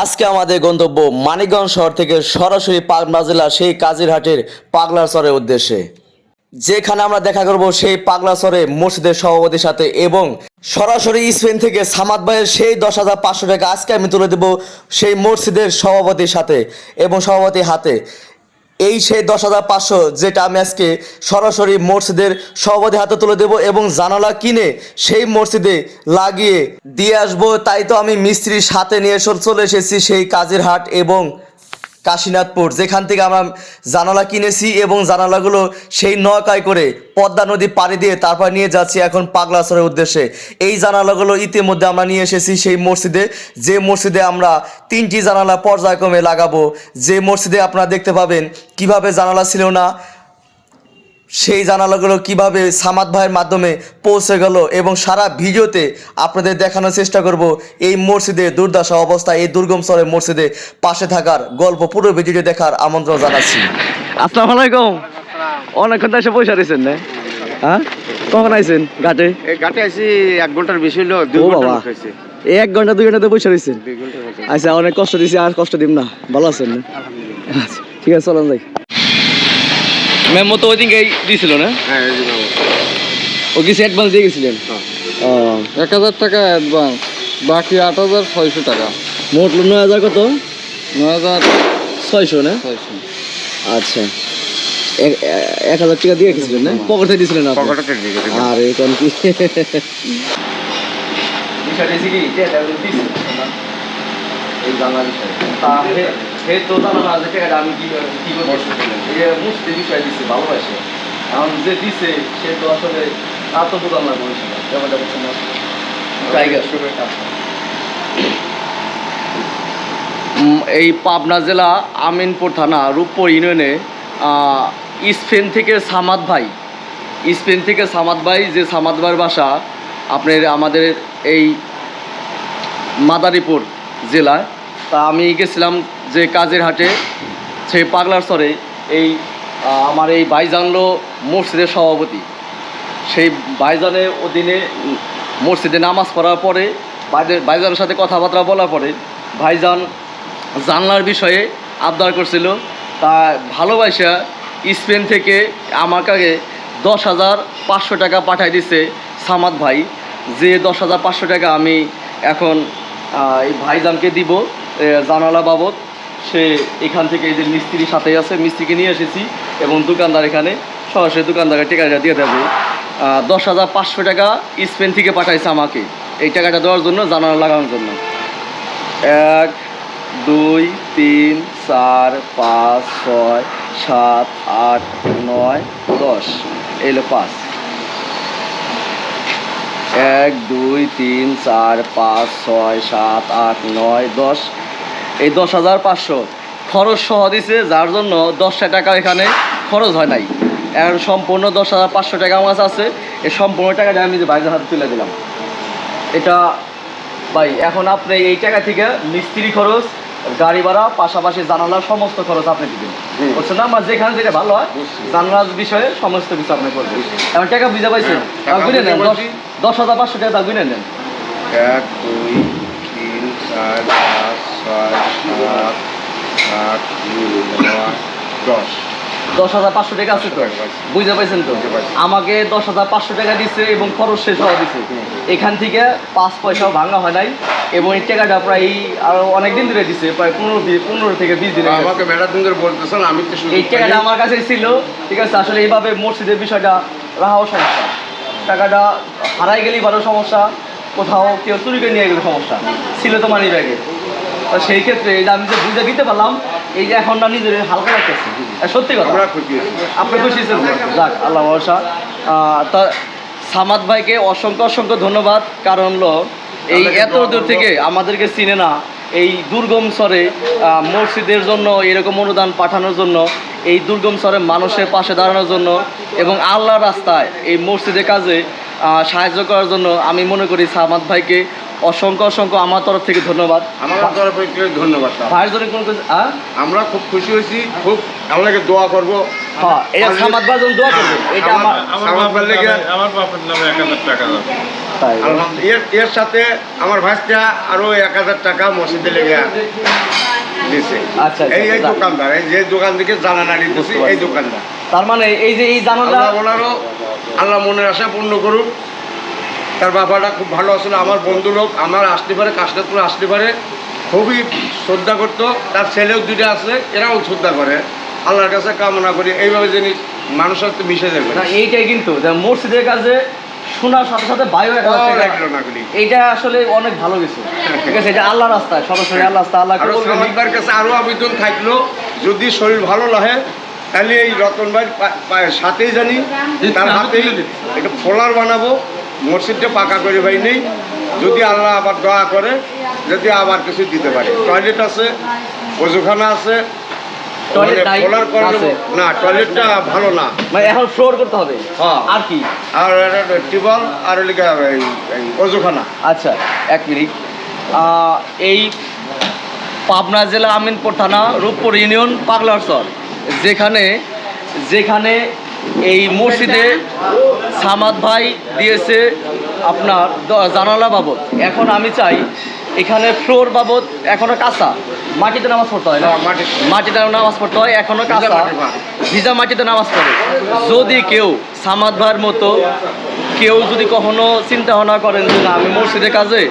আজকে আমাদের গন্তব্য মানিকগঞ্জ শহর থেকে সরাসরি পাগলা জেলা সেই কাজিরহাটের পাগলা পাগলাচরের উদ্দেশ্যে। যেখানে আমরা দেখা করব সেই পাগলা পাগলাচরে মসজিদের সভাপতির সাথে এবং সরাসরি স্পেন থেকে সামাদ ভাইয়ের সেই দশ হাজার পাঁচশো টাকা আজকে আমি তুলে দেব সেই মসজিদের সভাপতির সাথে এবং সভাপতির হাতে। এই সেই দশ হাজার পাঁচশো যেটা আমি আজকে সরাসরি মসজিদের সভাপতি হাতে তুলে দেব এবং জানালা কিনে সেই মসজিদে লাগিয়ে দিয়ে আসব। তাই তো আমি মিস্ত্রির সাথে নিয়ে চলে এসেছি, সেই কাজের হাট এবং কাশীনাথপুর, যেখান থেকে আমরা জানালা কিনেছি এবং জানালাগুলো সেই নৌকায় করে পদ্মা নদী পাড়ি দিয়ে তারপর নিয়ে যাচ্ছি এখন পাগলাসরের উদ্দেশ্যে। এই জানালাগুলো ইতিমধ্যে আমরা নিয়ে এসেছি সেই মসজিদে। যে মসজিদে আমরা তিনটি জানালা পর্যায়ক্রমে লাগাবো, যে মসজিদে আপনারা দেখতে পাবেন কীভাবে জানালা ছিল না সেই জানালাগুলো কীভাবে সামাদ ভাইয়ের মাধ্যমে পৌঁছে গেল এবং সারা ভিডিওতে আপনাদের দেখানোর চেষ্টা করব এই মসজিদে দুর্দশা অবস্থা এই দুর্গম স্তরের মসজিদে পাশে থাকার গল্প পুরো ভিডিও দেখার আমন্ত্রণ জানাচ্ছি। আসসালামু আলাইকুম। অনেকক্ষণ এসে পয়সা দিয়েছেন না? হ্যাঁ? কখন আইছেন ঘাটে? ঘাটে এক ঘণ্টার বেশি হলো ও ঘণ্টা বাবা। এক ঘণ্টা দুই ঘন্টাতে পয়সা দিয়েছেন আচ্ছা অনেক কষ্ট দিছি আর কষ্ট দিম না। ভালো আছেন না? আচ্ছা, ঠিক আছে চলেন যাই। ম্যাম তো ওই দিনকেই দিয়েছিল না? হ্যাঁ এই যে নাও। ও কিছু অ্যাডভান্স দিয়ে গেছিলেন? হ্যাঁ। ও। এক হাজার টাকা অ্যাডভান্স বাকি আট হাজার ছয়শো টাকা। মোট নয় হাজার কত? নয় হাজার ছয়শো না? ছয়শো। আচ্ছা। এক- এক হাজার টাকা দিয়ে গেছিলেন না? পকেটে দিয়েছিলেন আর এখন কি? বিষয়টা কি এই জানলা বিষয় তা হে- হে তো জানা না যে টাকাটা আমি কি কি করব এই যে বিষয় দিছে ভালোবাসে। এখন যে দিছে সে তো আসলে তো বোঝান ব্যাপারটা না। টাইগার উম, এই পাবনা জেলা আমিনপুর থানা রূপপুর ইউনিয়নে স্পেন থেকে সামাদ ভাই স্পেন থেকে সামাদ ভাই যে সামাদ ভাইয়ের বাসা আপনার আমাদের এই মাদারীপুর জেলায় তা আমি গেছিলাম যে কাজের হাটে সেই পাগলার স্তরে এই আমার এই ভাইজানলো মসজিদের সভাপতি। সেই ভাইজানের অধীনে মসজিদে নামাজ পড়ার পরে ভাইজানের সাথে কথাবার্তা বলার পরে ভাইজান জানলার বিষয়ে আবদার করছিল। তা ভালোবাসা স্পেন থেকে আমার কাছে দশ হাজার পাঁচশো টাকা পাঠাই দিছে সামাদ ভাই। যে দশ হাজার পাঁচশো টাকা আমি এখন এই ভাইজানকে দিব। জানালা বাবদ, সে এখান থেকে এই যে মিস্ত্রির সাথে আছে, মিস্ত্রিকে নিয়ে এসেছি এবং দোকানদার এখানে সরাসরি দোকানদারের টাকাটা দিয়ে দেবে। দশ হাজার পাঁচশো টাকা স্পেন থেকে পাঠাইছে আমাকে। এই টাকাটা দেওয়ার জন্য, জানালা লাগানোর জন্য। এক, দুই, তিন, চার, পাঁচ, ছয়, সাত, আট, নয়, দশ। এলো পাঁচ। এক, দুই, তিন, চার, পাঁচ, ছয়, সাত, আট, নয়, দশ। এই দশ হাজার পাঁচশো খরচ সহ দিছে, যার জন্য দশটা টাকা এখানে খরচ হয় নাই। এখন সম্পূর্ণ দশ হাজার পাঁচশো টাকা আমার কাছে আছে। এই সম্পূর্ণ টাকাটা আমি যে বাইরের হাতে তুলে দিলাম। এটা, ভাই, এখন আপনি এই টাকা থেকে মিস্ত্রি খরচ গাড়ি ভাড়া পাশাপাশি জানালার সমস্ত খরচ আপনি দিবেন। বলছেন না? আমার যেখানে যেটা ভালো হয় জানালার বিষয়ে সমস্ত কিছু আপনি করবেন। এখন টাকা বুঝে পাইছেন হ্যাঁ, গুনে নেন দশ দশ হাজার পাঁচশো টাকা তা গুনে নেন। এক দুই তিন চার পাঁচ ছয় সাত আট নয় দশ। দশ হাজার পাঁচশো টাকা আছে তো। বুঝতে পাইছেন তো? আমাকে দশ হাজার পাঁচশো টাকা দিচ্ছে এবং খরচ শেষ হওয়া দিচ্ছে এখান থেকে পাঁচ পয়সাও ভাঙা হয় নাই এবং এই টাকাটা প্রায় আরও অনেক দিন ধরে দিচ্ছে প্রায় পনেরো পনেরো থেকে বিশ দিন আমাকে ম্যাডাম করে বলতেছেন আমি এই টাকাটা আমার কাছে ছিল ঠিক আছে? আসলে এইভাবে মসজিদের বিষয়টা রাহাও সমস্যা। টাকাটা হারাই গেলেই বড় সমস্যা কোথাও কেউ চুরি করে নিয়ে গেলে সমস্যা। ছিল তো মানি ব্যাগে তো সেই ক্ষেত্রে যে আমি যে বুঝে দিতে পারলাম এই যে এখন না নিজের হালকা লাগতেছে। সত্যি কথা। আপনি খুশি যাক আল্লাহ ভরসা। তা সামাদ ভাইকে অসংখ্য অসংখ্য ধন্যবাদ। কারণ হলো এই এত দূর থেকে আমাদেরকে চিনে না এই দুর্গম স্বরে মসজিদের জন্য এরকম অনুদান পাঠানোর জন্য এই দুর্গম স্বরে মানুষের পাশে দাঁড়ানোর জন্য এবং আল্লাহর রাস্তায় এই মসজিদের কাজে সাহায্য করার জন্য আমি মনে করি সামাদ ভাইকে অসংখ্য অসংখ্য আমার তরফ থেকে ধন্যবাদ। আমার তরফ থেকে ধন্যবাদ ভাইয়ের জন্য কোনো আমরা খুব খুশি হয়েছি খুব আপনাকে দোয়া করব। হ্যাঁ এটা সামাদ ভাই দোয়া করবে। এটা আমার আমার বাবার লেগে আমার বাপের নামে এক হাজার টাকা তাই। এর এর সাথে আমার ভাইটা আরও এক হাজার টাকা মসজিদে লেগে দিছে। আচ্ছা, এই এই আচ্ছা। দোকানদার এই যে দোকান থেকে জানানা নিতেছি বুঝতে এই দোকানদার। তার মানে এই যে এই জানালা আল্লাহ ওনারও আল্লাহ মনের আশা পূর্ণ করুক। তার বাবাটা খুব ভালো আসলে আমার বন্ধু লোক আমার আসতে পারে কাশনাথপুর আসতে পারে খুবই শ্রদ্ধা করতো। তার ছেলেও দুটো আছে এরাও শ্রদ্ধা করে। আল্লাহর কাছে কামনা করি এইভাবে জিনিস মানুষের সাথে মিশে যাবে। না এইটাই কিন্তু যে মসজিদের কাছে শোনার সাথে সাথে বায়ু। এইটা আসলে অনেক ভালো কিছু। ঠিক আছে এটা আল্লাহ রাস্তায় সরাসরি আল্লাহ রাস্তা আল্লাহ আরও সামান্তার কাছে আরও আবেদন থাকল যদি শরীর ভালো লাগে তাহলে এই রতন ভাই সাথেই জানি তার হাতেই একটা ফোলার বানাবো। মসজিদটা পাকা করে ভাই নেই যদি আল্লাহ আবার দয়া করে যদি আবার কিছু দিতে পারে। টয়লেট আছে Toilet মানে আছে। না টয়লেটটা ভালো না। মানে এখন ফ্লোর করতে হবে? হ্যাঁ। আর কি? আর টিবল আর লিখে ওজুখানা। আচ্ছা এক মিনিট। এই পাবনা জেলা আমিনপুর থানা রূপপুর ইউনিয়ন যেখানে যেখানে এই মসজিদে সামাদ ভাই দিয়েছে আপনার দ- জানালা বাবদ। এখন আমি চাই এখানে ফ্লোর বাবদ এখনও কাঁচা। মাটিতে নামাজ পড়তে হয় না? মাটি মাটিতে নামাজ পড়তে হয় এখনও কাঁচা। ভিজা মাটিতে নামাজ পড়ে। যদি কেউ সামাদ ভাইয়ের মতো কেউ যদি কখনো চিন্তা ভাবনা করেন যে না আমি মসজিদের কাজে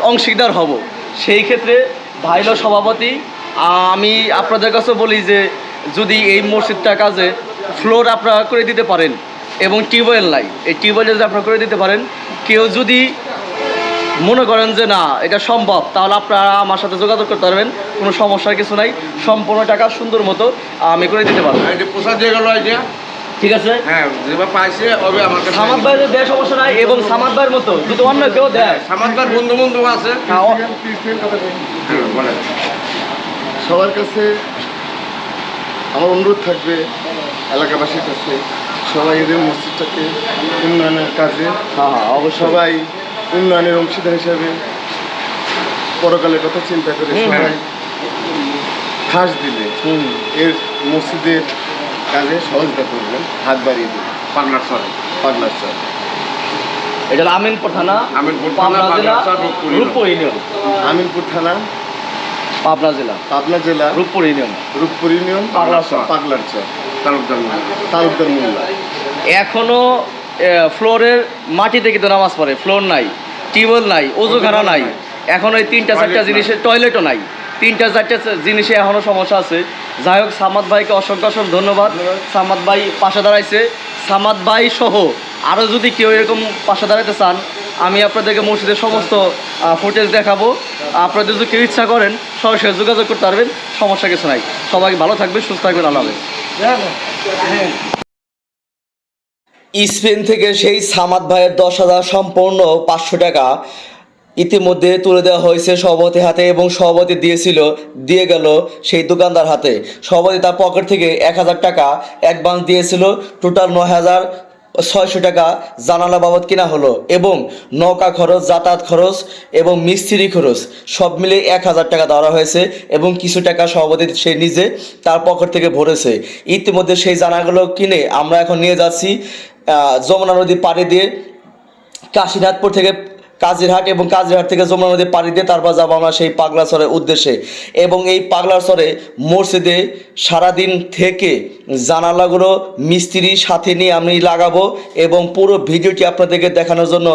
অংশীদার হব সেই ক্ষেত্রে ভাইল সভাপতি আমি আপনাদের কাছে বলি যে যদি এই মসজিদটা কাজে ফ্লোর আপনারা করে দিতে পারেন এবং টিউবওয়েল নাই এই টিউবওয়েল যদি আপনারা করে দিতে পারেন কেউ যদি মনে করেন যে না এটা সম্ভব তাহলে আপনারা আমার সাথে যোগাযোগ করতে পারবেন কোনো সমস্যার কিছু নাই সম্পূর্ণ টাকা সুন্দর মতো আমি করে দিতে পারব। এই যে পোষা দিয়ে গেল এই ঠিক আছে? হ্যাঁ পাইছে ওবে আমার কাছে সামাদ ভাইয়ের দেয় সমস্যা নাই এবং সামাদ ভাইয়ের মতো যদি অন্য কেউ দেয়। বন্ধু বন্ধু আছে। হ্যাঁ, হ্যাঁ, সবার কাছে আমার অনুরোধ থাকবে এলাকাবাসীর কাছে সবাই এদের মসজিদটাকে উন্নয়নের কাজে হ্যাঁ হ্যাঁ অবশ্যই। সবাই উন্নয়নের অংশীদার হিসাবে পরকালের কথা চিন্তা করে সবাই খাস দিলে এর মসজিদের কাজে সহযোগিতা করবেন। হাত বাড়িয়ে দেবেন। পাবনার সরে পাগলার চর। এটা আমিনপুর থানা আমিনপুর থানা, রূপপুর ইউনিয়ন। আমিনপুর থানা পাবনা জেলা। পাবনা জেলা। রূপপুর ইউনিয়ন। রূপপুর ইউনিয়ন পাগলার চর। তালুকদার। তালুকদার মোল্লা। এখনও ফ্লোরের মাটি থেকে তো নামাজ পড়ে। ফ্লোর নাই টিউবওয়েল নাই ওজুখানা নাই। এখন ওই তিনটা চারটা জিনিসের টয়লেটও নাই। তিনটা চারটা জিনিসে এখনও সমস্যা আছে। যাই হোক, সামাদ ভাইকে অসংখ্য অসংখ্য ধন্যবাদ। সামাদ ভাই পাশে দাঁড়াইছে। সামাদ ভাই সহ আরও যদি কেউ এরকম পাশে দাঁড়াতে চান, আমি আপনাদেরকে মসজিদের সমস্ত ফুটেজ দেখাবো। আপনারা যদি কেউ ইচ্ছা করেন, সরাসরি যোগাযোগ করতে পারবেন, সমস্যা কিছু নাই। সবাই ভালো থাকবেন, সুস্থ থাকবেন, আল্লাহ। স্পেন থেকে সেই সামাদ ভাইয়ের দশ হাজার সম্পূর্ণ পাঁচশো টাকা ইতিমধ্যে তুলে দেওয়া হয়েছে সভাপতি হাতে এবং সভাপতি দিয়েছিল, দিয়ে গেল সেই দোকানদার হাতে। সভাপতি তার পকেট থেকে এক হাজার টাকা অ্যাডভান্স দিয়েছিল, টোটাল নয় হাজার ছয়শো টাকা জানালা বাবদ কিনা হলো এবং নৌকা খরচ, যাতায়াত খরচ এবং মিস্ত্রি খরচ সব মিলে এক হাজার টাকা দেওয়া হয়েছে এবং কিছু টাকা সভাপতি সে নিজে তার পকেট থেকে ভরেছে। ইতিমধ্যে সেই জানাগুলো কিনে আমরা এখন নিয়ে যাচ্ছি যমুনা নদী পাড়ে দিয়ে কাশীনাথপুর থেকে কাজিরহাট এবং কাজিরহাট থেকে যমুনা নদী পাড়ি দিয়ে তারপর যাব আমরা সেই পাগলাচরের উদ্দেশ্যে। এবং এই পাগলাচরে মসজিদে সারাদিন থেকে জানালাগুলো মিস্ত্রি সাথে নিয়ে আমি লাগাবো এবং পুরো ভিডিওটি আপনাদেরকে দেখানোর জন্য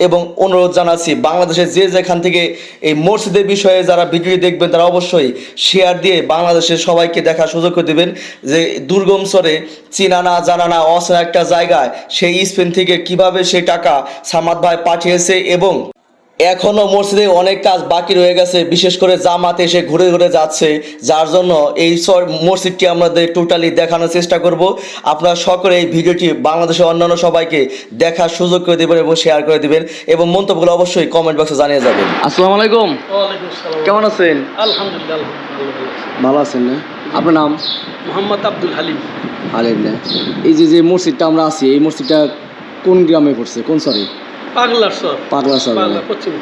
এবং অনুরোধ জানাচ্ছি বাংলাদেশের যে যেখান থেকে এই মসজিদের বিষয়ে যারা ভিডিও দেখবেন, তারা অবশ্যই শেয়ার দিয়ে বাংলাদেশের সবাইকে দেখার সুযোগ করে দেবেন যে দুর্গম স্বরে চিনা না, জানা না, অচেনা একটা জায়গায় সেই স্পেন থেকে কীভাবে সেই টাকা সামাদ ভাই পাঠিয়েছে এবং এখনও মসজিদে অনেক কাজ বাকি রয়ে গেছে বিশেষ করে জামাত এসে ঘুরে ঘুরে যাচ্ছে যার জন্য এই মসজিদটি আমাদের টোটালি দেখানোর চেষ্টা করব। আপনারা সকলে এই ভিডিওটি বাংলাদেশের অন্যান্য সবাইকে দেখার সুযোগ করে দেবেন এবং শেয়ার করে দেবেন এবং মন্তব্যগুলো অবশ্যই কমেন্ট বক্সে জানিয়ে যাবেন। আসসালামু আলাইকুম। কেমন আছেন? আলহামদুলিল্লাহ আলহামদুলিল্লাহ। ভালো আছেন না? আপনার নাম? মোহাম্মদ আব্দুল হালিম। আলেম না। এই যে যে মসজিদটা আমরা আছি এই মসজিদটা কোন গ্রামে পড়ছে? কোন সরি পাগলার সর পাগলা সর পাগলা পশ্চিম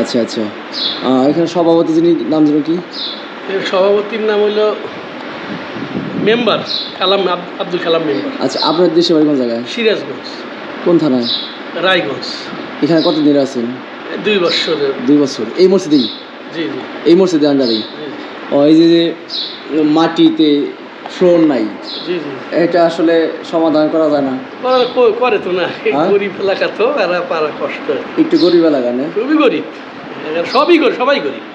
আচ্ছা আচ্ছা। এখানে সভাপতি যিনি নাম যেন কি? সভাপতির নাম হইল মেম্বার কালাম আব্দুল কালাম মেম্বার। আচ্ছা আপনার দেশে বাড়ি কোন জায়গায়? সিরাজগঞ্জ। কোন থানায়? রায়গঞ্জ। এখানে কতদিন আছেন? দুই বছরের। দুই বছর। এই মসজিদেই? জি জি। এই মসজিদে আন্ডারেই ও এই যে মাটিতে ফ্লোর নাই। এটা আসলে সমাধান করা যায় না। করে- তো না। হ্যাঁ? গরিব এলাকা তো এরা পারা কষ্ট। একটু গরিব এলাকা না? খুবই গরিব। সবই গরিব সবাই গরিব।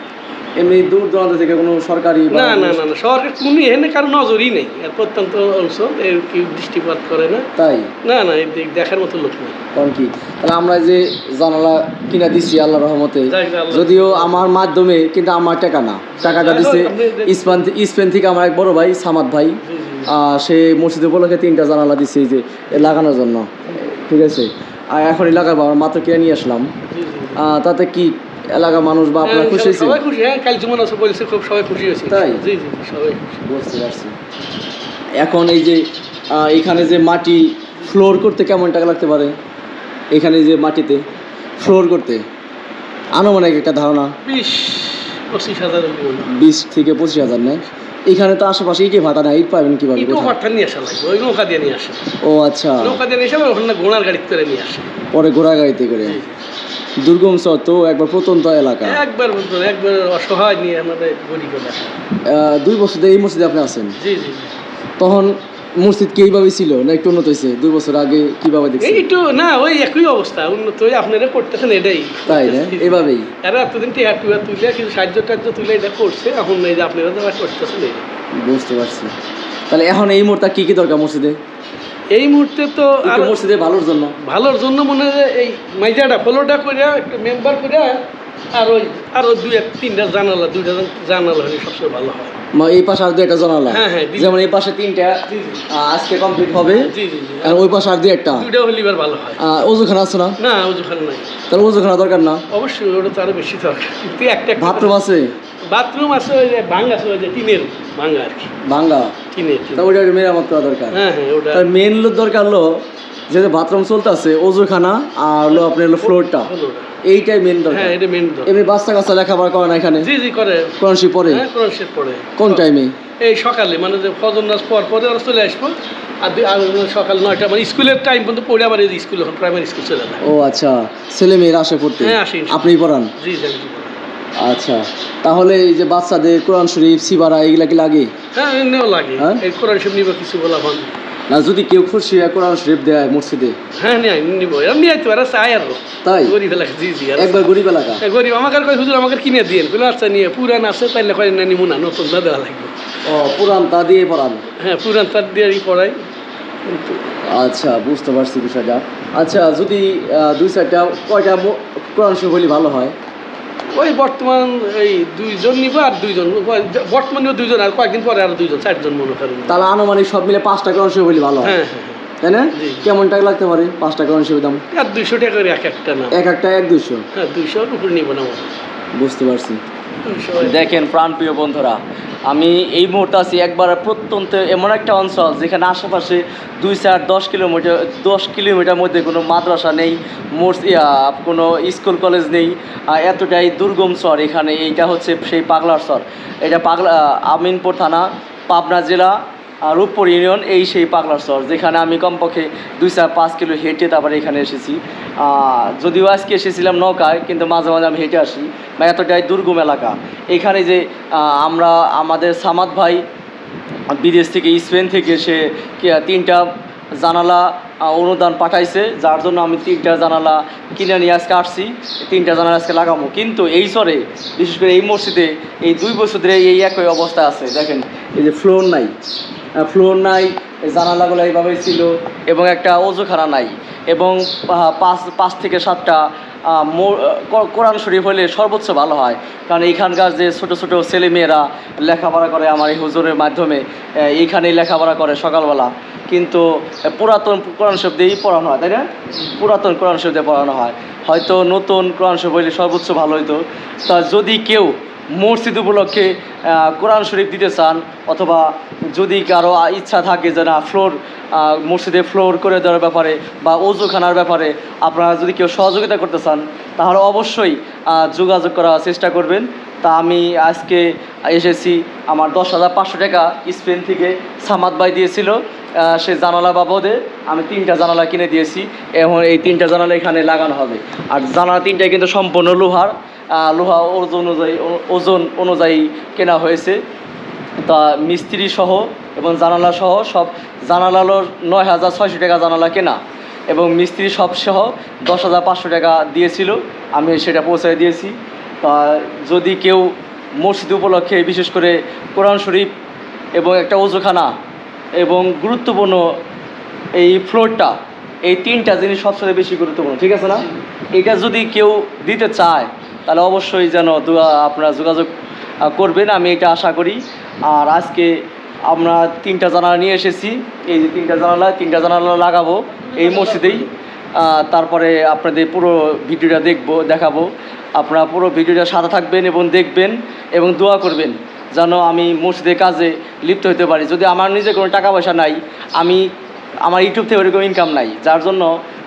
এমনি দূর দূরান্ত থেকে কোনো সরকারি না না না না সরকার কোনো এখানে কারও নজরই নেই। আর প্রত্যন্ত অঞ্চল এর কেউ দৃষ্টিপাত করে না। তাই? না না এই দেখার মতো লোক নেই। কারণ কি? তাহলে আমরা যে জানালা কিনা দিচ্ছি আল্লাহ রহমতে যদিও আমার মাধ্যমে কিন্তু আমার টাকা না। টাকাটা দিচ্ছে স্পেন স্পেন থেকে আমার এক বড় ভাই সামাদ ভাই। সে মসজিদে উপলক্ষে তিনটা জানালা দিচ্ছে যে লাগানোর জন্য। ঠিক আছে? আর এখন লাগাবো আমরা মাত্র কিনে নিয়ে আসলাম। তাতে কি এলাকা মানুষ বা আপনারা হ্যাঁ, খুশি হয়েছে সবাই খুশি। হ্যাঁ কাল জুমান আছে বলছে খুব সবাই খুশি হয়েছে। তাই? জি জি সবাই বুঝতে পারছি। এখন এই যে এখানে যে মাটি ফ্লোর করতে কেমন টাকা লাগতে পারে? এখানে যে মাটিতে ফ্লোর করতে? আনুমানিক একটা ধারণা? বিশ পঁচিশ হাজার বিশ থেকে পঁচিশ হাজার নেয় এখানে তো আশেপাশে ইটে ভাতা না ইট পাবেন কীভাবে? ইটো কোথায়? নিয়ে আসা লাগবে ওই নৌকা দিয়ে নিয়ে আসে। ও আচ্ছা। নৌকা দিয়ে নিয়ে ওখানে ঘোড়ার গাড়ি করে নিয়ে আসে। পরে ঘোড়া গাড়িতে করে। দুর্গম শহর তো একবার প্রত্যন্ত এলাকা। একবার একবার অসহায় নিয়ে আমাদের গরিব দুই বছর এই মসজিদে আপনি আছেন? জি জি। তখন মসজিদ কি এইভাবে ছিল না একটু উন্নত হয়েছে? দুই বছর আগে কীভাবে দেখছেন? একটু না ওই একই অবস্থা উন্নত ওই আপনারা করতেছেন এটাই। তাই না? এভাবেই? এরা এতদিন টিয়া টুয়া তুলে কিছু সাহায্য টাহ্য তুলে এটা করছে এখন এই যে আপনারা যারা করতেছেন বুঝতে পারছি। তাহলে এখন এই মুহূর্তে কি কি দরকার মসজিদে? এই মুহূর্তে তো মসজিদে ভালোর জন্য। ভালোর জন্য মনে হয় যে এই মাইজাটা ফলোটা করে একটা মেম্বার করে আর ওই আর দুই এক তিনটা জানালা দুইটা জানালা হলে সবচেয়ে ভালো হয়। এই পাশে আর দুই একটা জানালা? হ্যাঁ, হ্যাঁ, যেমন এই পাশে তিনটা আজকে কমপ্লিট হবে। জি জি জি। আর ওই পাশে আর দুই একটা? দুইটা হলে এবার ভালো হয়। ওজুখানা আছে না? না ওজুখান নাই। তাহলে ওজুখানা দরকার না? অবশ্যই ওটা তো আরও বেশি দরকার। একটা বাথরুম আছে? বাথরুম আছে ওই যে ভাঙ্গা আছে ওই যে টিনের ভাঙ্গা আর কি। ভাঙ্গা টিনের তা একটু মেরামত করা দরকার। হ্যাঁ হ্যাঁ ওটা মেন দরকার হলো যেহেতু বাথরুম চলতেছে ওজুখানা আর হলো আপনার হলো ফ্লোরটা এইটাই মেন দরকার। হ্যাঁ এটা মেন দরকার। এমনি বাচ্চা কাচ্চা লেখাপড়া করে না এখানে? জি জি করে। কোরআনশি পরে হ্যাঁ কোরআন শেষ পড়ে। কোন টাইমে এই সকালে মানে যে ফজর নাচ পর পরে ওরা চলে আসব। আর সকাল নয়টা মানে স্কুলের টাইম পর্যন্ত পড়ে আবার স্কুল এখন প্রাইমারি স্কুল চলে ও আচ্ছা ছেলে মেয়েরা আসে পড়তে? হ্যাঁ, আসে। আপনি পড়ান? জি জানি আচ্ছা তাহলে এই যে বাচ্চাদের কোরআন শরীফ সিবারা এগুলা কি লাগে? হ্যাঁ এমনিও লাগে। হ্যাঁ? এই কোরআন শরীফ নিব কিছু বলা ভান না যদি কেউ খুশি হয় কোরআন শরীফ দেয় মসজিদে? হ্যাঁ নিয়ে নিব। এরা নিয়ে আইতে পারে চাই আর তাই? গরিব এলাকা জি জি আর একবার গরিব এলাকা? এ, গরিব আমাকে কয় হুজুর আমাকে কিনে দিয়েন। বলে আচ্ছা নিয়ে পুরান আছে তাইলে কয় না নিমু না নতুন না দেওয়া লাগবে। ও পুরান তা দিয়ে পড়ান? হ্যাঁ পুরান তার দিয়ে পড়াই। কিন্তু আচ্ছা বুঝতে পারছি বিষয়টা। আচ্ছা যদি আহ, দুই চারটা কয়টা ম- কোরআন শরীফ হলে ভালো হয়? ওই বর্তমান এই দুইজন নিব আর দুইজন বর্তমানেও দুইজন আর কয়েকদিন পরে আর দুইজন চারজন মনে করেন। তাহলে আনুমানিক সব মিলে পাঁচ টাকা অংশ বলি ভালো হ্যাঁ। হ্যাঁ তাই না? কেমন টাকা লাগতে পারে পাঁচটা টাকা অংশ দাম? আর দুইশো টাকা করে এক একটা না। এক একটা এক দুশো হ্যাঁ দুইশোর উপর নিব না বুঝতে পারছি। দুইশো দেখেন প্রাণপ্রিয় বন্ধুরা, আমি এই মুহূর্তে আছি একবার প্রত্যন্ত এমন একটা অঞ্চল যেখানে আশেপাশে দুই চার দশ কিলোমিটার দশ কিলোমিটার মধ্যে কোনো মাদ্রাসা নেই কোনো স্কুল, কলেজ নেই এতটাই দুর্গম স্বর এখানে। এইটা হচ্ছে সেই পাগলার স্বর এটা পাগলা আমিনপুর থানা, পাবনা জেলা রূপপুর ইউনিয়ন, এই সেই পাগলার চর, যেখানে আমি কমপক্ষে দুই চার পাঁচ কিলো হেঁটে তারপরে এখানে এসেছি। যদিও আজকে এসেছিলাম নৌকায়, কিন্তু মাঝে মাঝে আমি হেঁটে আসি। বা এতটাই দুর্গম এলাকা। এখানে যে আমরা, আমাদের সামাদ ভাই, বিদেশ থেকে স্পেন থেকে সে তিনটা জানালা অনুদান পাঠাইছে। যার জন্য আমি তিনটা জানালা কিনে নিয়ে আজকে আসছি। তিনটা জানালা আজকে লাগাবো কিন্তু এই সরে বিশেষ করে এই মসজিদে, এই দুই বছর ধরে এই একই অবস্থা আছে। দেখেন, এই যে ফ্লোর নাই। ফ্লোর নাই জানালাগুলো এইভাবেই ছিল এবং একটা অজুখানা নাই এবং পাঁচ পাঁচ থেকে সাতটা কোরআন শরীফ হলে সর্বোচ্চ ভালো হয়। কারণ এইখানকার যে ছোট ছোট ছেলেমেয়েরা লেখাপড়া করে আমার এই হুজুরের মাধ্যমে এইখানেই লেখাপড়া করে সকালবেলা। কিন্তু পুরাতন কোরআন শরীফ দিয়েই পড়ানো হয়, তাই না? পুরাতন কোরআন দিয়ে পড়ানো হয়। হয়তো নতুন কোরআন শব্দ হইলে সর্বোচ্চ ভালো হইতো। তা যদি কেউ মসজিদ উপলক্ষে কোরআন শরীফ দিতে চান, অথবা যদি কারও ইচ্ছা থাকে যে না, ফ্লোর মসজিদে ফ্লোর করে দেওয়ার ব্যাপারে বা অজুখানার ব্যাপারে আপনারা যদি কেউ সহযোগিতা করতে চান, তাহলে অবশ্যই যোগাযোগ করার চেষ্টা করবেন। তা আমি আজকে এসেছি, আমার দশ হাজার পাঁচশো টাকা স্পেন থেকে সামাদ ভাই দিয়েছিল সে জানালা বাবদে আমি তিনটা জানালা কিনে দিয়েছি এবং এই তিনটা জানালা এখানে লাগানো হবে। আর জানালা তিনটাই কিন্তু সম্পূর্ণ লোহার লোহা ওজন অনুযায়ী ওজন অনুযায়ী কেনা হয়েছে। তা মিস্ত্রি সহ এবং জানালা সহ সব জানালা হলো নয় হাজার ছয়শো টাকা জানালা কেনা এবং মিস্ত্রি সব সহ দশ হাজার পাঁচশো টাকা দিয়েছিল। আমি সেটা পৌঁছায় দিয়েছি। তা যদি কেউ মসজিদ উপলক্ষে বিশেষ করে কোরআন শরীফ এবং একটা ওজুখানা এবং গুরুত্বপূর্ণ এই ফ্লোরটা এই তিনটা জিনিস সবচেয়ে বেশি গুরুত্বপূর্ণ ঠিক আছে না? এটা যদি কেউ দিতে চায় তাহলে অবশ্যই যেন আপনারা যোগাযোগ করবেন, আমি এটা আশা করি। আর আজকে আমরা তিনটা জানালা নিয়ে এসেছি। এই যে তিনটা জানালা তিনটা জানালা লাগাবো এই মসজিদেই। তারপরে আপনাদের পুরো ভিডিওটা দেখব, দেখাবো। আপনারা পুরো ভিডিওটা সাদা থাকবেন এবং দেখবেন এবং দোয়া করবেন যেন আমি মসজিদের কাজে লিপ্ত হতে পারি। যদি আমার নিজে কোনো টাকা পয়সা নাই, আমি আমার ইউটিউব থেকে ওরকম ইনকাম নাই, যার জন্য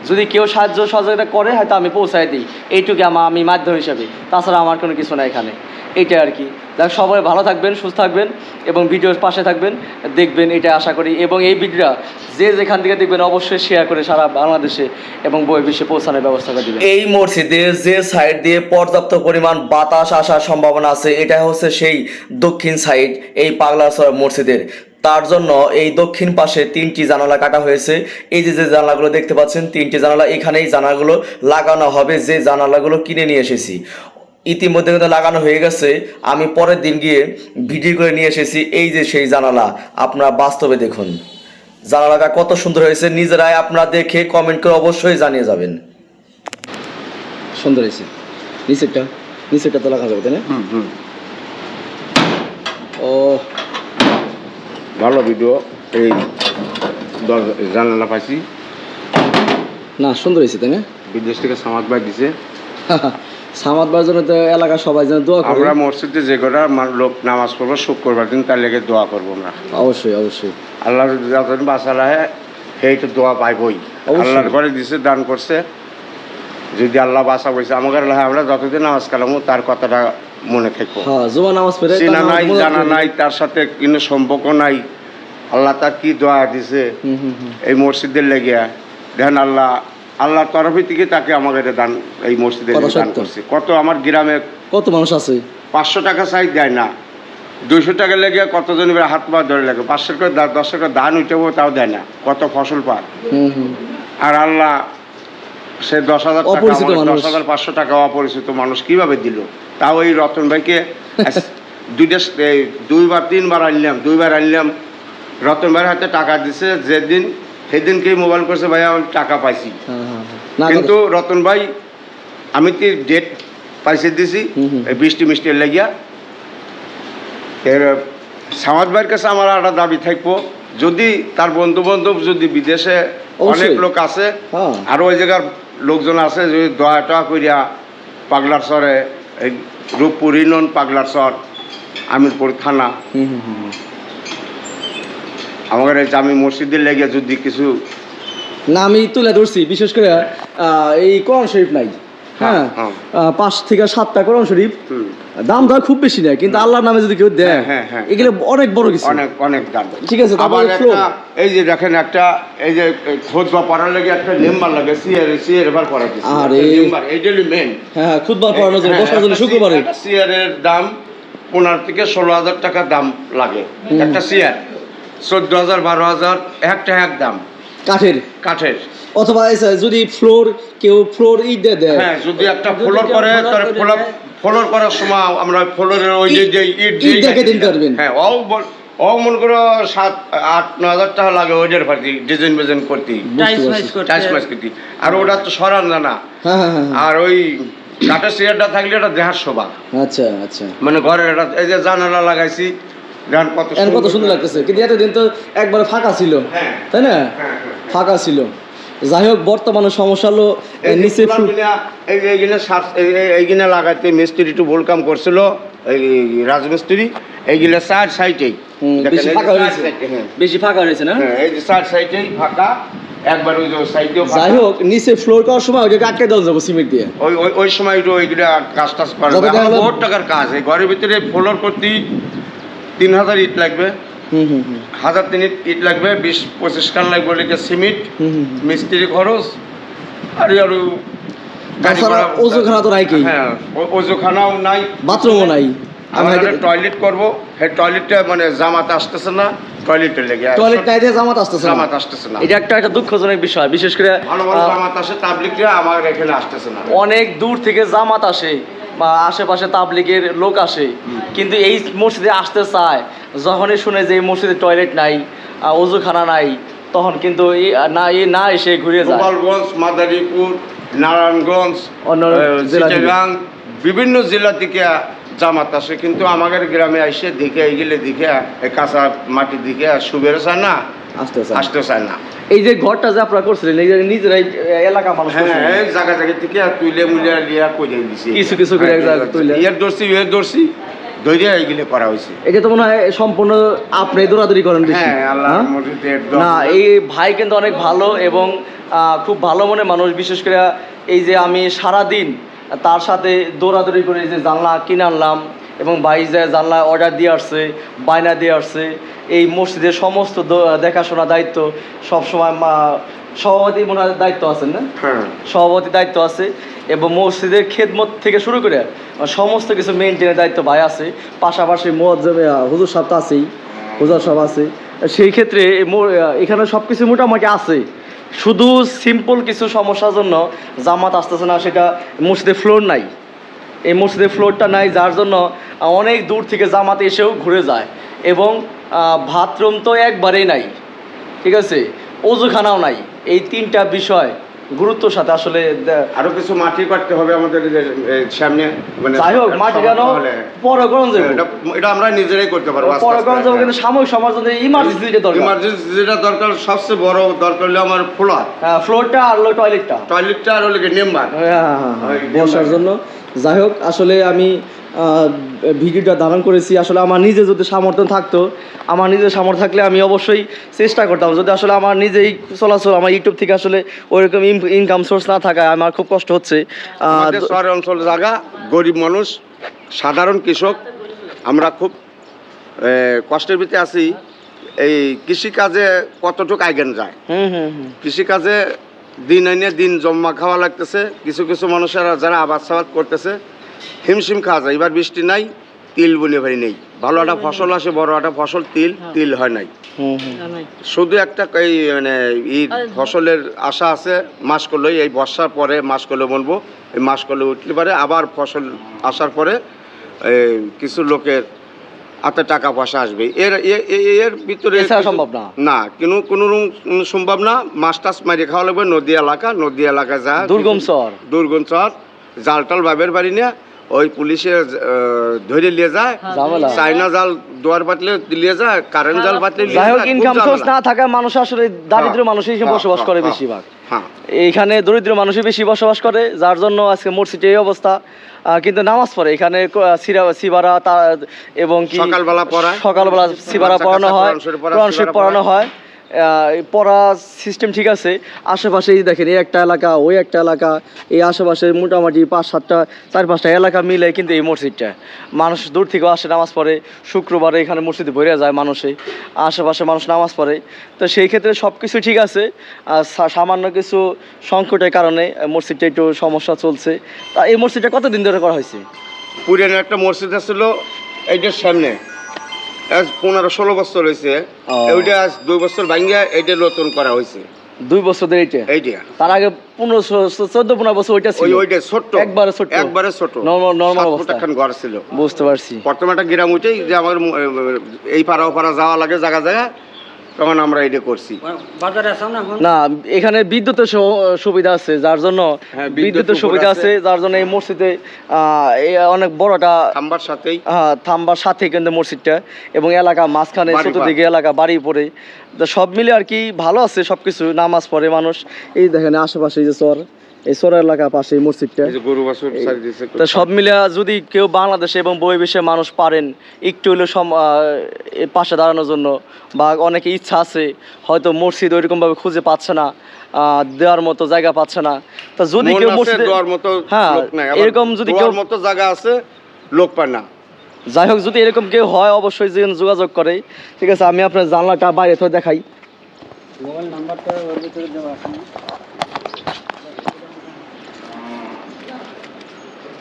যদি কেউ সাহায্য সহযোগিতা করে, হয়তো আমি পৌঁছায় দিই। এইটুকু আমার আমি মাধ্যম হিসাবে। তাছাড়া আমার কোনো কিছু নাই এখানে। এইটাই আর কি। যাক, সবাই ভালো থাকবেন, সুস্থ থাকবেন এবং ভিডিওর পাশে থাকবেন, দেখবেন এটা আশা করি। এবং এই ভিডিওটা যে যেখান থেকে দেখবেন, অবশ্যই শেয়ার করে সারা বাংলাদেশে এবং বই বিশ্বে পৌঁছানোর ব্যবস্থা করে দেবেন। এই মসজিদে যে সাইড দিয়ে পর্যাপ্ত পরিমাণ বাতাস আসার সম্ভাবনা আছে এটা হচ্ছে সেই দক্ষিণ সাইড এই পাগলাসর মসজিদের। তার জন্য এই দক্ষিণ পাশে তিনটি জানালা কাটা হয়েছে। এই যে যে জানালাগুলো দেখতে পাচ্ছেন তিনটি জানালা এখানেই জানালাগুলো লাগানো হবে। যে জানালাগুলো কিনে নিয়ে এসেছি ইতিমধ্যে কিন্তু লাগানো হয়ে গেছে। আমি পরের দিন গিয়ে ভিডিও করে নিয়ে এসেছি এই যে সেই জানালা। আপনারা বাস্তবে দেখুন। জানালাটা কত সুন্দর হয়েছে। নিজেরাই আপনারা দেখে কমেন্ট করে অবশ্যই জানিয়ে যাবেন। সুন্দর হয়েছে। নিচেরটা নিচেরটা তো লাগা যাবে তাই না? হুম হুম। ও ভালো ভিডিও এই জানালা পাইছি। না সুন্দর হয়েছে তাই না? বিদেশ থেকে সমাজ ভাই দিছে। সামাদ বার জন্য তো এলাকার সবাই যেন দোয়া করে। আমরা মসজিদে যে কটা লোক নামাজ পড়ব শুক্রবার দিন তার লেগে দোয়া করব আমরা। অবশ্যই অবশ্যই। আল্লাহ যদি যতদিন বাঁচা রাখে সেই তো দোয়া পাইবই। আল্লাহর ঘরে দিছে দান করছে। যদি আল্লাহ বাসা বলছে আমাদের লাহে আমরা যতদিন নামাজ কালামো তার কথাটা মনে থাকব হ্যাঁ চেনা নাই জানা নাই তার সাথে কোনো সম্পর্ক নাই। আল্লাহ তার কি দোয়া দিছে? এই মসজিদের লেগে দেখেন আল্লাহ আল্লাহ তরফে থেকে তাকে আমাদের দান এই মসজিদে কত দান করছে। কত আমার গ্রামে কত মানুষ আছে? পাঁচশো টাকা সাইজ দেয় না। দুইশো টাকা লেগে কতজন এবার হাত পা ধরে লাগে পাঁচশো টাকা দশ টাকা দান উঠেও তাও দেয় না। কত ফসল হুম। আর আল্লাহ সে দশ হাজার অপরিচিত মানুষ। দশ হাজার পাঁচশো টাকা অপরিচিত মানুষ কীভাবে দিল? তাও এই রতন ভাইকে দুইটা দুইবার তিনবার আনলাম দুইবার আনলাম। রতন ভাইয়ের হাতে টাকা দিছে যেদিন সেদিনকেই মোবাইল করছে ভাই আমি টাকা পাইছি। হ্যাঁ হ্যাঁ হ্যাঁ। কিন্তু রতন ভাই আমি কি ডেট পাইছে দিছি? বৃষ্টি মিষ্টি লাগিয়া। এর সামাদ ভাইয়ের কাছে আমার একটা দাবি থাকব। যদি তার বন্ধু বান্ধব যদি বিদেশে অনেক লোক আছে। আর ওই জায়গার লোকজন আছে যদি দয়া টোয়া করিয়া পাগলার সরে এই রূপপুর ইউনিয়ন পাগলার সর আমিরপুর থানা। আমাদের এই জামি মসজিদের লেগে যদি কিছু না আমি তুলে ধরছি বিশেষ করে এই কোরআন শরীফ নাই হ্যাঁ হ্যাঁ। পাঁচ থেকে সাতটা কোরআন শরীফ দাম ধর খুব বেশি নেয় কিন্তু আল্লাহর নামে যদি কেউ দেয় হ্যাঁ, হ্যাঁ, হ্যাঁ। এগুলো অনেক বড় কিছু। অনেক অনেক দাম। ঠিক আছে, আবার একটা এই যে দেখেন একটা এই যে খোঁজ বা পড়ার লাগে একটা নেম্বার লাগে সিআর সিআর এবার পড়া আরে। নেম্বার এইটাই মেন হ্যাঁ খুদবার পড়ানোর জন্য বসার জন্য শুক্রবারে। সিআর এর দাম পনেরো থেকে ষোলো হাজার টাকা দাম লাগে একটা সিআর চোদ্দ হাজার বারো হাজার একটা এক দাম। কাঠের। কাঠের। অথবা যদি ফ্লোর কেউ ফ্লোর ইট দিয়ে দেয় হ্যাঁ যদি একটা ফ্লোর করে তার ফ্লোর ফ্লোর করার সময় আমরা ফ্লোরের ওই যে ইট- যে ইট দেখে দিতে পারবেন। হ্যাঁ ও ও মনে করো সাত আট ন হাজার টাকা লাগে ওইটার পারতি ডিজাইন ডিজাইন করতে। চাষ মাছ করতে। আর ওটা তো সরান জানা হ্যাঁ হ্যাঁ হ্যাঁ আর ওই কাঠের চেয়ারটা থাকলে এটা দেহার শোভা। আচ্ছা আচ্ছা। মানে ঘরের একটা এই যে জানালা লাগাইছি কত কত সুন্দর লাগতেছে। কিন্তু এতদিন তো একবারে ফাঁকা ছিল। হ্যাঁ। তাই না। ফাঁকা ছিল। যাই হোক বর্তমানে সমস্যা হলো নিচে ফুলার ফ্লো- এই যে এইখানে সাত- এই- এই- এইখানে লাগাইতে মিস্ত্রি একটু ভুল কাম করছিল এই রাজমিস্ত্রি এইগুলো চার বেশি ফাঁকা হয়েছে। সাইডে, হ্যাঁ। বেশি ফাঁকা হয়েছে না? হ্যাঁ, এই যে চার সাইডেই ফাঁকা একবার ওই সাইডেও যাই হোক নিচে ফ্লোর করার সময় ওইটাকে আটকে দেওয়া যাব সিমেন্ট দিয়ে। ওই ওই ওই সময় একটু ওইগুলা কাজ টাজ করা টাকার কাজ। এই ঘরের ভিতরে ফ্লোর করতে তিন হাজার ইট লাগবে। হাজার তিনিক ইট লাগবে বিশ পঁচিশ খান লাগবে লিখে সিমেন্ট মিস্ত্রি খরচ আর আরও ওজুখানা তো নাই কি? হ্যাঁ ওজুখানাও নাই। বাথরুমও নাই। আমরা টয়লেট করব। সেই টয়লেটটা মানে জামাত আসতেছে না টয়লেটে লেগে আছে। টয়লেট নাই দিয়ে জামাত আসতেছে না। জামাত আসতেছে না। এটা একটা একটা দুঃখজনক বিষয় বিশেষ করে ভালো ভালো জামাত আসে তাবলিকরা আমার এখানে আসতেছে না। অনেক দূর থেকে জামাত আসে। আশেপাশে তাবলিগের লোক আসে কিন্তু এই মসজিদে আসতে চায় যখনই শুনে যে এই মসজিদে টয়লেট নাই অজুখানা নাই তখন কিন্তু না এই না এসে ঘুরে যায় গোপালগঞ্জ মাদারীপুর নারায়ণগঞ্জ। চিটাগাং বিভিন্ন জেলা থেকে জামাত আসে কিন্তু আমাদের গ্রামে এসে দেখে এইগুলো দেখে কাঁচা মাটি দিকে শুভের চায় না আসতেছে চায় না। এই যে ঘরটা যে আপনারা করছিলেন এই যে নিজেরাই এলাকা মানুষ হ্যাঁ করছিলেন। এই জায়গা জায়গা থেকে তুইলে মুলে লিয়া কইলে দিছি। কিছু কিছু করে এক তুইলে। ইয়ের দর্শি ইয়ের দর্শি ধৈর্য এইগুলো করা হয়েছে। এটা তো মনে হয় সম্পূর্ণ আপনি দৌড়াদৌড়ি করেন বেশি। হ্যাঁ আল্লাহ হ্যাঁ? না এই ভাই কিন্তু অনেক ভালো এবং খুব ভালো মনে মানুষ। বিশেষ করে এই যে আমি সারা দিন তার সাথে দৌড়াদৌড়ি করে এই যে জানলা কিনে আনলাম এবং ভাই যে জানলা অর্ডার দিয়ে আসছে বায়না দিয়ে আসছে। এই মসজিদের সমস্ত দেখাশোনা দায়িত্ব সবসময় মা- সভাপতি মনে হয় দায়িত্ব আছেন না? হ্যাঁ। সভাপতি দায়িত্ব আছে এবং মসজিদের খেদমত থেকে শুরু করে সমস্ত কিছু মেনটেনের দায়িত্ব ভাই আছে। পাশাপাশি মোয়াজ্জমে হুজুর সাহেব তো আছেই। হুজুর সাহেব আছে। সেই ক্ষেত্রে এখানে সব কিছু মোটামুটি আছে। শুধু সিম্পল কিছু সমস্যার জন্য জামাত আসতেছে না সেটা মসজিদের ফ্লোর নাই। এই মসজিদের ফ্লোরটা নাই যার জন্য অনেক দূর থেকে জামাত এসেও ঘুরে যায়। এবং বাথরুম তো একবারেই নাই ঠিক আছে? অজুখানাও নাই। এই তিনটা বিষয় গুরুত্ব সাথে আসলে আরও কিছু মাটি কাটতে হবে আমাদের সামনে মানে যাই হোক মাটি কেন? হলে। পরে গরম যাবে এটা আমরা নিজেরাই করতে পারব আস্তে পরে যাবে কিন্তু সাময়িক সমাজ ইমার্জেন্সি যেটা দরকার। ইমার্জেন্সি যেটা দরকার সবচেয়ে বড় দরকার হলো আমার ফ্লোর হ্যাঁ, ফ্লোরটা আর হলো টয়লেটটা টয়লেটটা আর হলো নেম্বার হ্যাঁ, হ্যাঁ, হ্যাঁ, বসার জন্য। যাই হোক আসলে আমি ভিডিওটা ধারণ করেছি। আসলে আমার নিজে যদি সামর্থ্য থাকতো আমার নিজের সামর্থ্য থাকলে আমি অবশ্যই চেষ্টা করতাম। যদি আসলে আমার নিজেই চলাচল আমার ইউটিউব থেকে আসলে ওইরকম ইনকাম সোর্স না থাকায় আমার খুব কষ্ট হচ্ছে। আহ, আমাদের শহর অঞ্চল জায়গা গরিব মানুষ সাধারণ কৃষক আমরা খুব কষ্টের ভিতরে আছি। এই কৃষিকাজে কতটুকু আইগেন যায়? হুম হুম হুম। কৃষিকাজে দিন এনে দিন জমা খাওয়া লাগতেছে কিছু কিছু মানুষেরা যারা আবাদ সাবাদ করতেছে হিমশিম খাওয়া যায়। এবার বৃষ্টি নাই তিল বলে ভাই নেই। ভালো একটা ফসল আসে বড় একটা ফসল তিল তিল হয় নাই। শুধু একটা এই মানে এই ফসলের আশা আছে মাস করলে এই বর্ষার পরে মাস করলে বলব এই মাস করলে উঠলে পারে আবার ফসল আসার পরে এই, কিছু লোকের হাতে টাকা পয়সা আসবে। এর এর ভিতরে সম্ভব না। না কোনো কোনো সম্ভব না। মাছ টাছ মারি খাওয়া লাগবে নদী এলাকা নদী এলাকা যা দুর্গম শহর। দুর্গম শহর। জাল টাল বাবের বাড়ি নিয়ে ওই পুলিশে ধরে নিয়ে যায়। চাইনা জাল দুয়ার পাতলে নিয়ে যায় কারেন্ট জাল পাতলে যাই হোক ইনকাম সোর্স না থাকা মানুষ আসলে দারিদ্র হ্যাঁ, মানুষই হ্যাঁ, বসবাস করে হ্যাঁ, বেশিরভাগ। হ্যাঁ। এইখানে দরিদ্র মানুষই বেশি বসবাস করে যার জন্য আজকে মসজিদে এই অবস্থা। কিন্তু নামাজ পড়ে এখানে সিবারা এবং কি সকালবেলা পড়ায়। সকালবেলা সিবারা পড়ানো হয় পড়া, পড়ানো হয়। পড়া সিস্টেম ঠিক আছে। আশেপাশে এই দেখেন এই একটা এলাকা, ওই একটা এলাকা, এই আশেপাশে মোটামুটি পাঁচ সাতটা, চার পাঁচটা এলাকা মিলে কিন্তু এই মসজিদটা। মানুষ দূর থেকে আসে, নামাজ পড়ে। শুক্রবারে এখানে মসজিদে ভরে যায় মানুষে, আশেপাশে মানুষ নামাজ পড়ে। তো সেই ক্ষেত্রে সব কিছু ঠিক আছে। আর সামান্য কিছু সংকটের কারণে মসজিদটা একটু সমস্যা চলছে। তা এই মসজিদটা কতদিন ধরে করা হয়েছে? পুরানো একটা মসজিদ ছিল এইটার সামনে। আজ পনেরো ষোলো বছর হয়েছে। ওইটা আজ দুই বছর ভাঙ্গিয়া এটা নতুন করা হয়েছে। দুই বছর ধরে এটা এইটা। তার আগে পনেরো চোদ্দ পনেরো বছর ওইটা ওই ছিল ওইটা ছোট্ট। একবারে ছোট্ট। একবারে ছোট নর্মাল নর্মাল একটা অবস্থা। একখান ঘর ছিল। বুঝতে পারছি। প্রথমে একটা গ্রাম ওইটাই যে আমার এই পাড়া ও পাড়া যাওয়া লাগে জায়গা জায়গা। তখন আমরা এটা করছি। না এখানে? বিদ্যুতের সুবিধা আছে যার জন্য হ্যাঁ, বিদ্যুতের সুবিধা আছে। যার জন্য এই মসজিদে আহ, এই অনেক বড়টা থাম্বার সাথেই। হ্যাঁ থাম্বার সাথে কিন্তু মসজিদটা এবং এলাকা মাঝখানে চতুর্দিকে এলাকা বাড়ি পড়ে তো সব মিলে আর কি ভালো আছে সবকিছু নামাজ পড়ে মানুষ। এই দেখেন আশেপাশে যে চর। এই চর এলাকার পাশে মসজিদটা। যে সারি তো সব মিলে যদি কেউ বাংলাদেশে এবং বহির্বিশ্বে মানুষ পারেন একটু হলেও পাশে দাঁড়ানোর জন্য বা অনেকে ইচ্ছা আছে হয়তো মসজিদ ওইরকমভাবে খুঁজে পাচ্ছে না দেওয়ার মতো জায়গা পাচ্ছে না। তা যদি কেউ আছে, মসজিদে দোয়ার মতো হ্যাঁ এরকম যদি কেউ মতো জায়গা আছে লোক পায় না। যাই হোক যদি এরকম কেউ হয় অবশ্যই যেন যোগাযোগ করে। ঠিক আছে আমি আপনার জানলাটা বাইরে থেকে দেখাই।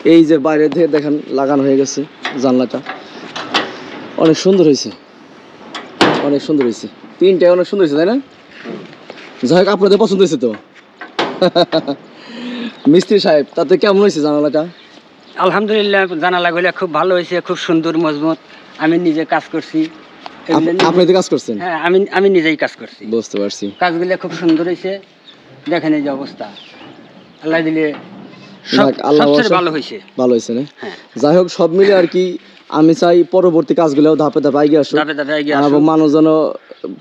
এই যে বাইরে থেকে দেখেন লাগানো হয়ে গেছে জানলাটা। অনেক সুন্দর হয়েছে। অনেক সুন্দর হয়েছে। তিনটায় অনেক সুন্দর হয়েছে তাই না? যাই হোক আপনাদের পছন্দ হয়েছে তো? মিস্ত্রি সাহেব তাতে কেমন হয়েছে জানালাটা? আলহামদুলিল্লাহ জানালাগুলো খুব ভালো হয়েছে খুব সুন্দর মজবুত। আমি নিজে কাজ করছি। আপনি তো কাজ করছেন? হ্যাঁ আমি আমি নিজেই কাজ করছি। বুঝতে পারছি। কাজগুলো খুব সুন্দর হয়েছে। দেখেন এই যে অবস্থা। আল্লাহ দিলে সবচেয়ে ভালো হয়েছে। ভালো হয়েছে না? হ্যাঁ। যাই হোক সব মিলে আর কি আমি চাই পরবর্তী কাজগুলো ধাপে ধাপে এগিয়ে আসুক। আসুক। মানুষ যেন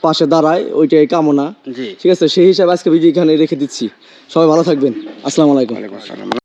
পাশে দাঁড়ায় ওইটাই কামনা। ঠিক আছে সেই হিসাবে আজকে ভিডিও এখানে রেখে দিচ্ছি। সবাই ভালো থাকবেন। আসসালামু আলাইকুম।